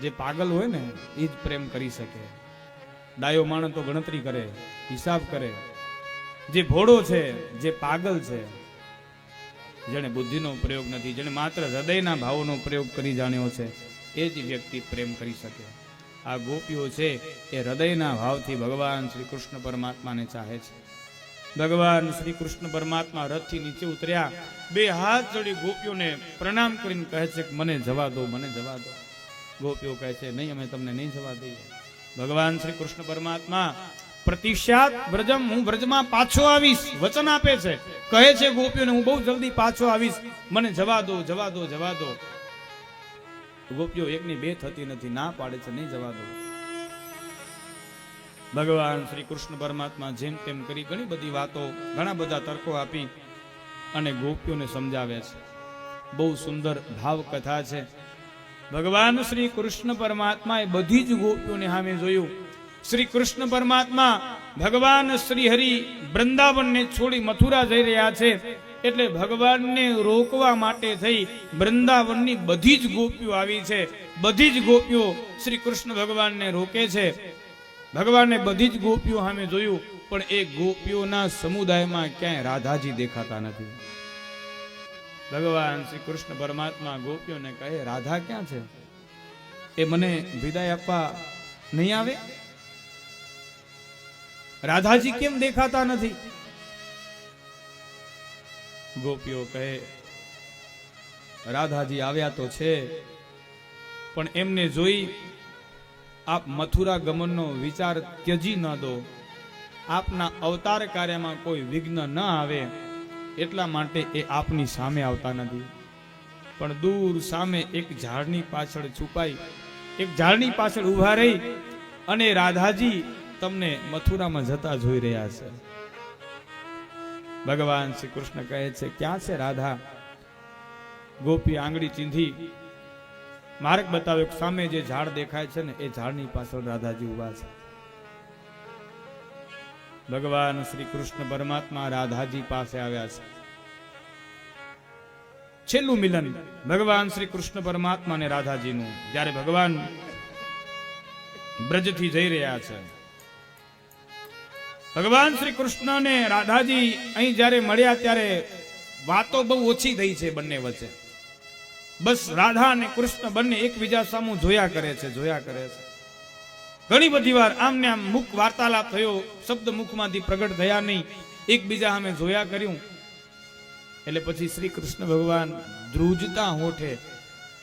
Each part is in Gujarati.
જે પાગલ હોય ને, એ જ પ્રેમ કરી શકે. ડાયો માણસ તો ગણતરી કરે, હિસાબ કરે. જે ભોળો છે, જે પાગલ છે, જેણે બુદ્ધિનો પ્રયોગ નથી, જેણે માત્ર હૃદયના ભાવોનો પ્રયોગ કરી જાણ્યો છે, એ જ વ્યક્તિ પ્રેમ કરી શકે. આ ગોપીઓ છે, એ હૃદયના ભાવથી ભગવાન શ્રી કૃષ્ણ પરમાત્માને ચાહે છે. ભગવાન શ્રી કૃષ્ણ પરમાત્મા રથથી નીચે ઉતર્યા, બે હાથ જોડી ગોપીઓને પ્રણામ કરીને કહે છે કે, મને જવા દો, મને જવા દો. ગોપીઓ કહે છે, નહીં, અમે તમને નહીં જવા દઈએ. ભગવાન શ્રી કૃષ્ણ પરમાત્મા પ્રતિષ્યાત વ્રજમ, હું વ્રજમાં પાછો આવીશ, વચન આપે છે. કહે છે ગોપીઓને, હું બહુ જલ્દી પાછો આવીશ. મને જવા દો જવા દો જવા દો. ગોપીઓ એકની બે થતી નથી, ના પાડે છે, નહીં જવા દો. ભગવાન શ્રી કૃષ્ણ પરમાત્મા જેમ તેમ કરી ઘણી બધી વાતો, ઘણા બધા તર્કો આપી અને ગોપીઓને સમજાવે છે. બહુ સુંદર ભાવ કથા છે. ભગવાન શ્રી કૃષ્ણ પરમાત્મા એ બધી જ ગોપીઓને સામે જોયું. શ્રી કૃષ્ણ પરમાત્મા ભગવાન શ્રી હરિ વૃંદાવનને છોડી મથુરા જઈ રહ્યા છે. એટલે ભગવાનને રોકવા માટે થઈ વૃંદાવનની બધી જ ગોપીઓ આવી છે. બધી જ ગોપીઓ શ્રી કૃષ્ણ ભગવાનને રોકે છે. ભગવાને બધી જ ગોપીઓ સામે જોયું, પણ એ ગોપીઓના સમુદાયમાં ક્યાંય રાધાજી દેખાતા નથી. ભગવાન શ્રી કૃષ્ણ પરમાત્મા ગોપીઓને કહે, રાધા ક્યાં છે? એ મને વિદાય આપવા નહીં આવે? રાધાજી કેમ દેખાતા નથી? ગોપીઓ કહે, રાધાજી આવ્યા તો છે, પણ એમને જોઈ આપ મથુરા ગમનનો વિચાર ત્યજી ન દો. આપના અવતાર કાર્યમાં કોઈ વિઘ્ન ન આવે. એટલા માટે એ આપની સામે આવતા નથી. પણ દૂર સામે એક ઝાડની પાછળ છુપાઈ, એક ઝાડની પાછળ ઊભા રહી અને રાધાજી તમને મથુરામાં જતા જોઈ રહ્યા છે. ભગવાન શ્રી કૃષ્ણ કહે છે, ક્યાં છે રાધા? ગોપી આંગળી ચીંધી. માર્ગ બતાવ્યો સામે જે ઝાડ દેખાય છે ને, એ ઝાડની પાછળ રાધાજી ઊભા છે. ભગવાન શ્રી કૃષ્ણ પરમાત્મા રાધાજી પાસે આવ્યા છે. છેલ્લું મિલન ભગવાન શ્રી કૃષ્ણ પરમાત્મા અને રાધાજીનું, જ્યારે ભગવાન બ્રજથી જઈ રહ્યા છે. ભગવાન શ્રી કૃષ્ણ અને રાધાજી અહીં જ્યારે મળ્યા ત્યારે વાતો બહુ ઓછી થઈ છે બંને વચ્ચે. બસ રાધા અને કૃષ્ણ બંને એકબીજા સામુ જોયા કરે છે, જોયા કરે છે. ઘણી બધી વાર આમને આમ મુખ વાર્તાલાપ થયો, શબ્દ મુખમાંથી પ્રગટ થયા નહીં. એકબીજા સામે જોયા કર્યું. એટલે પછી શ્રી કૃષ્ણ ભગવાન ધ્રુજતા હોઠે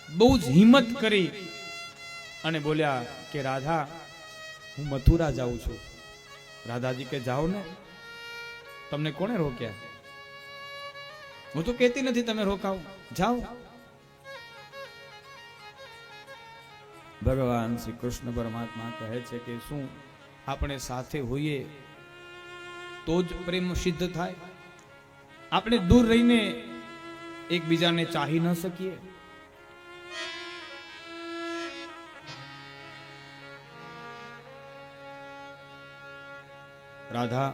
બહુ જ હિંમત કરી અને બોલ્યા કે રાધા, હું મથુરા જાઉં છું. રાધાજી કે, જાઓ ને. તમને કોણે રોક્યા? હું તો કહેતી નથી, તમે રોકાવ જાઓ. ભગવાન શ્રી કૃષ્ણ પરમાત્મા કહે છે કે શું આપણે સાથે હોઈએ તો જ પ્રેમ સિદ્ધ થાય? આપણે દૂર રહીને એકબીજાને ચાહી ન શકીએ? રાધા,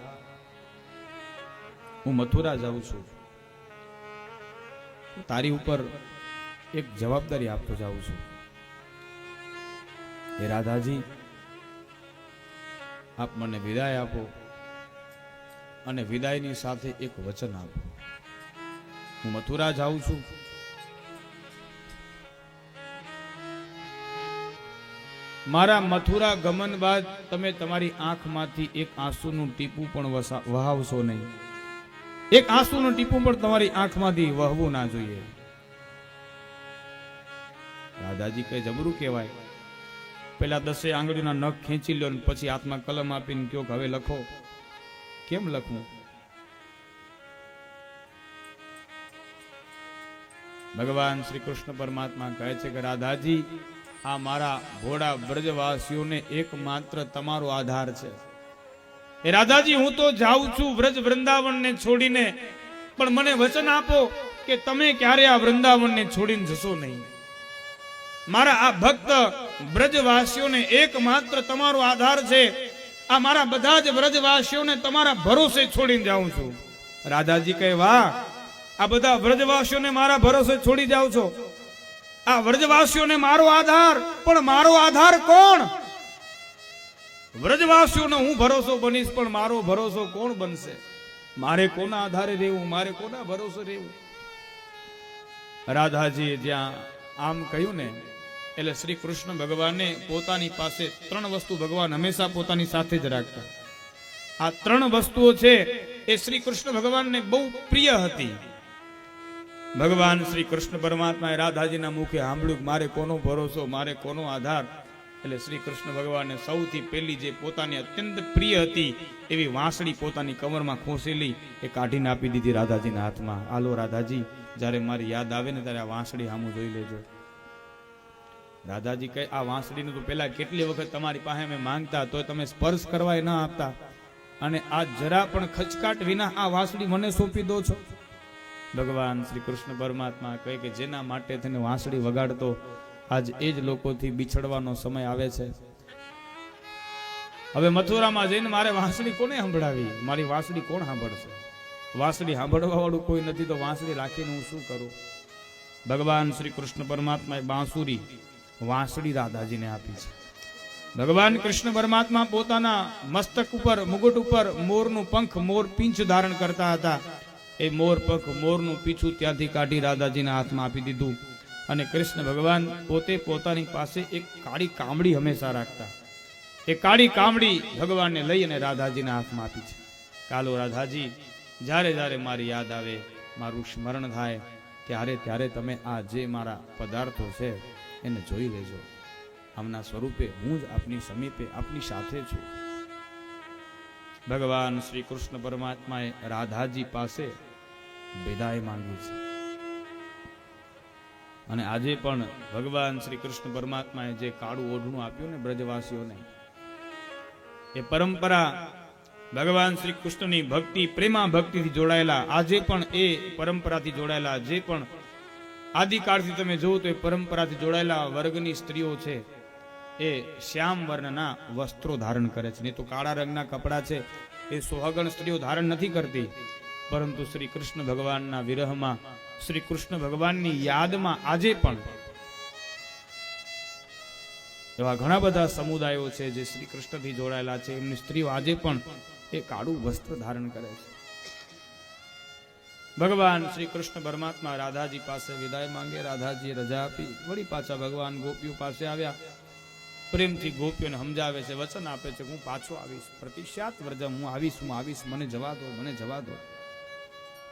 હું મથુરા જાઉં છું. તારી ઉપર એક જવાબદારી આપતો જાઉં છું. હે રાધાજી, આપ મને વિદાય આપો અને વિદાયની સાથે એક વચન આપો. હું મથુરા જાઉં છું. મારા મથુરા ગમન બાદ તમે તમારી આંખમાંથી એક આંસુનું ટીપું પણ વહાવશો નહીં. એક આંસુનું ટીપું પણ તમારી આંખમાંથી વહવું ના જોઈએ. દાદાજી કઈ જબરું કહેવાય. પેલા દસે આંગળીના નખ ખેંચી લો પછી હાથમાં કલમ આપીને કયો હવે લખો. કેમ લખવું? ભગવાન શ્રી કૃષ્ણ પરમાત્મા કહે છે કે, રાધાજી, આ મારા ભોળા બ્રજવાસીઓને એકમાત્ર તમારો આધાર છે. એ રાધાજી, હું તો જાઉં છું વ્રજ વૃંદાવનને છોડીને, પણ મને વચન આપો કે તમે ક્યારે આ વૃંદાવનને છોડીને જશો નહીં. મારા આ ભક્ત બ્રજવાસીઓને એકમાત્ર તમારો આધાર છે. આ મારા બધા જ બ્રજવાસીઓને તમારા ભરોસે છોડીને જાઉં છું. રાધાજી કહે, વાહ, આ બધા વ્રજવાસીઓને મારા ભરોસે છોડી જાઉં છો. આ વ્રજવાસીઓને મારો આધાર, પણ મારો આધાર કોણ? વ્રજવાસીઓનો હું ભરોસો બનીશ, પણ મારો ભરોસો કોણ બનશે? મારે કોના આધારે રહેવું? મારે કોના ભરોસે રહેવું? રાધાજીએ જ્યાં આમ કહ્યું ને એટલે શ્રી કૃષ્ણ ભગવાને પોતાની પાસે ત્રણ વસ્તુ ભગવાન હંમેશા પોતાની સાથે જ રાખતા. આ ત્રણ વસ્તુઓ છે એ શ્રી કૃષ્ણ ભગવાનને બહુ પ્રિય હતી. ભગવાન શ્રી કૃષ્ણ પરમાત્માએ રાધાજીના મુખે સાંભળ્યું મારે કોનો ભરોસો, મારે કોનો આધાર? એટલે શ્રી કૃષ્ણ ભગવાને સૌથી પહેલી જે પોતાની અત્યંત પ્રિય હતી, એવી વાંસળી પોતાની કમરમાં ખોસેલી એ કાઢીને આપી દીધી રાધાજીના હાથમાં. આલો રાધાજી, જ્યારે મારી યાદ આવે ને ત્યારે આ વાંસળી સામું જોઈ લેજો. રાધાજી કહે, આ વાંસળીનું તો પહેલાં કેટલી વખત તમારી પાસે અમે માંગતા તો તમે સ્પર્શ કરવાય ન આપતા. અને આ જરા પણ ખચકાટ વિના આ વાંસળી મને સોંપી દો છો. ભગવાન શ્રી કૃષ્ણ પરમાત્મા કહે કે, જેના માટે થઈને વાંસળી વગાડતો, આજ એ જ લોકોથી બિછડવાનો સમય આવે છે. હવે મથુરામાં જઈને મારે વાંસળી કોને સંભળાવી? મારી વાંસળી કોણ સાંભળશે? વાંસળી સાંભળવા વાળું કોઈ નથી, તો વાંસળી રાખીને હું શું કરું? ભગવાન શ્રી કૃષ્ણ પરમાત્માએ બાંસુરી વાંસળી રાધાજીને આપી છે. ભગવાન કૃષ્ણ પરમાત્મા પોતાના મસ્તક ઉપર, મુગટ ઉપર મોરનું પંખ, મોર પીંછ ધારણ કરતા હતા. એ મોર પંખ, મોરનું પીછું ત્યાંથી કાઢી રાધાજીના હાથમાં આપી દીધું. અને કૃષ્ણ ભગવાન પોતે પોતાની પાસે એક કાળી કામડી હંમેશા રાખતા. એ કાળી કામડી ભગવાનને લઈ અને રાધાજીના હાથમાં આપી છે. કાલો રાધાજી, જ્યારે જ્યારે મારી યાદ આવે, મારું સ્મરણ થાય, ત્યારે ત્યારે તમે આ જે મારા પદાર્થો છે એને જોઈ લેજો. આમના સ્વરૂપે હું જ આપની સમીપે આપની સાથે છું. ભગવાન શ્રી કૃષ્ણ પરમાત્માએ રાધાજી પાસે વિદાય માંગી છે. અને આજે પણ ભગવાન શ્રી કૃષ્ણ પરમાત્માએ જે કાળું ઓઢણું આપ્યું ને બ્રજવાસીઓને, એ પરંપરા ભગવાન શ્રી કૃષ્ણની ભક્તિ પ્રેમા ભક્તિથી જોડાયેલા, આજે પણ એ પરંપરાથી જોડાયેલા, જે પણ આદિકાળથી તમે જોવો તો એ પરંપરાથી જોડાયેલા વર્ગની સ્ત્રીઓ છે, એ શ્યામ વર્ણના વસ્ત્રો ધારણ કરે છે. નહીં તો કાળા રંગના કપડાં છે, એ સુહાગણ સ્ત્રીઓ ધારણ નથી કરતી. પરંતુ શ્રી કૃષ્ણ ભગવાનના વિરહમાં, શ્રી કૃષ્ણ ભગવાનની યાદમાં આજે પણ એવા ઘણા બધા સમુદાયો છે જે શ્રી કૃષ્ણથી જોડાયેલા છે. એમની સ્ત્રીઓ આજે પણ એ કાળું વસ્ત્ર ધારણ કરે છે. ભગવાન શ્રી કૃષ્ણ પરમાત્મા રાધાજી પાસે વિદાય માંગે, રાધાજીએ રજા આપી. વળી પાછા ભગવાન ગોપીઓ પાસે આવ્યા. પ્રેમથી ગોપીઓને સમજાવે છે, વચન આપે છે, હું પાછો આવીશ. પ્રતિષ્યાત વ્રજમ હું આવીશ હું આવીશ. મને જવા દો, મને જવા દો.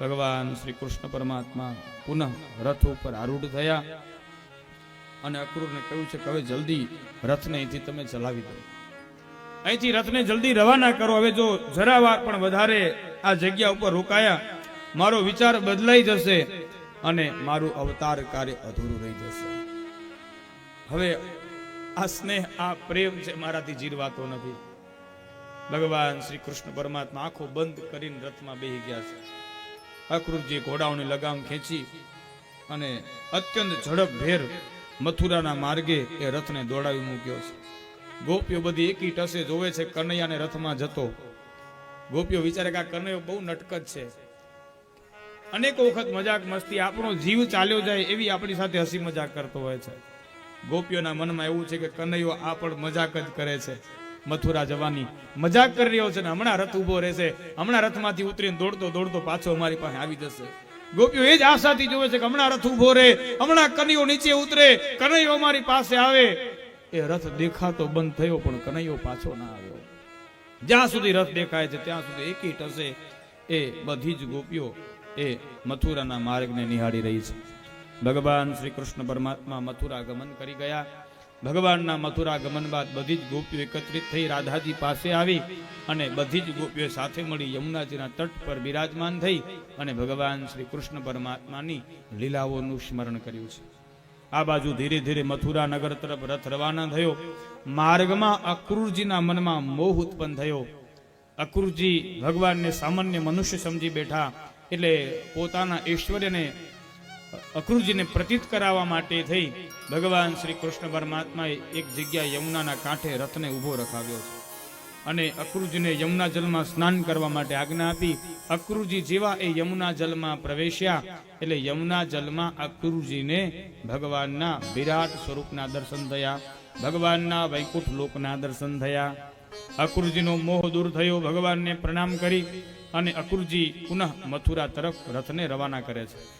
ભગવાન શ્રી કૃષ્ણ પરમાત્મા પુનઃ રથ ઉપર આરૂઢ થયા અને અક્રૂરને કહ્યું છે કે હવે જલ્દી રથને અહીંથી તમે ચલાવી દો. અહીંથી રથને જલ્દી રવાના કરો. હવે જો જરા વાર પણ વધારે આ જગ્યા ઉપર રોકાયા મારો વિચાર બદલાઈ જશે અને મારું અવતાર કાર્ય અધૂરું રહી જશે. હવે આ સ્નેહ, આ પ્રેમ છે મારાથી જીરવાતો નથી. ભગવાન શ્રી કૃષ્ણ પરમાત્મા આંખો બંધ કરીને રથમાં બેહી ગયા છે. અકૃતજી ઘોડાઓની લગામ ખેંચી અને અત્યંત ઝડપભેર મથુરાના માર્ગે એ રથને દોડાવી મૂક્યો છે. ગોપીઓ બધી એકી ટસે જોવે છે કનૈયાને રથમાં જતો. ગોપીઓ વિચારે કે આ કનૈયો બહુ નટકત છે. અનેકો વખત મજાક મસ્તી, આપણો જીવ ચાલ્યો જાય એવી આપણી સાથે હસી મજાક કરતો હોય છે. ગોપીઓના મનમાં એવું છે કે કનૈયો આ પણ મજાક જ કરે છે. મથુરા જવાની મજાક કરી રહ્યો છે ને હમણાં રથ ઊભો રહેશે. હમણાં રથમાંથી ઉતરીને દોડતો દોડતો પાછો અમારી પાસે આવી જશે. ગોપીઓ એ જ આશાથી જોવે છે કે હમણાં રથ ઊભો રહે, હમણાં કનૈયો નીચે ઉતરે, કનૈયો અમારી પાસે આવે. એ રથ દેખાતો બંધ થયો પણ કનૈયો પાછો ના આવ્યો. જ્યાં સુધી રથ દેખાય છે, ત્યાં સુધી એકી ટસે એ બધી જ ગોપીઓ એ મથુરાના માર્ગને નિહાળી રહી છે. ભગવાન શ્રી કૃષ્ણ પરમાત્મા મથુરા ગમન કરી ગયા. ભગવાનના મથુરા ગમન બાદ બધી જ ગોપીઓ એકત્રિત થઈ રાધાજી પાસે આવી અને બધી જ ગોપીઓ સાથે મળી યમુનાજીના તટ પર બિરાજમાન થઈ અને ભગવાન શ્રી કૃષ્ણ પરમાત્માની લીલાઓનું સ્મરણ કર્યું છે. આ બાજુ ધીરે ધીરે મથુરા નગર તરફ રથ રવાના થયો. માર્ગમાં અક્રૂરજીના મનમાં મોહ ઉત્પન્ન થયો. અક્રૂરજી ભગવાનને સામાન્ય મનુષ્ય સમજી બેઠા. એટલે પોતાના ઐશ્વર્યને અકૃજીને પ્રતીત કરાવવા માટે થઈ ભગવાન શ્રી કૃષ્ણ પરમાત્માએ એક જગ્યા યમુનાના કાંઠે રથને ઊભો રખાવ્યો છે. અને અક્રુજીને યમુના જલમાં સ્નાન કરવા માટે આજ્ઞા આપી અક્રુજી જેવા એ યમુના જલમાં પ્રવેશ્યા એટલે યમુના જલમાં અક્રુજીને ભગવાનના વિરાટ સ્વરૂપના દર્શન થયા, ભગવાનના વૈકુંઠ લોકના દર્શન થયા. અક્રુજીનો મોહ દૂર થયો, ભગવાનને પ્રણામ કરી. અને અકુરજી પુનઃ મથુરા તરફ રથને રવાના કરે છે.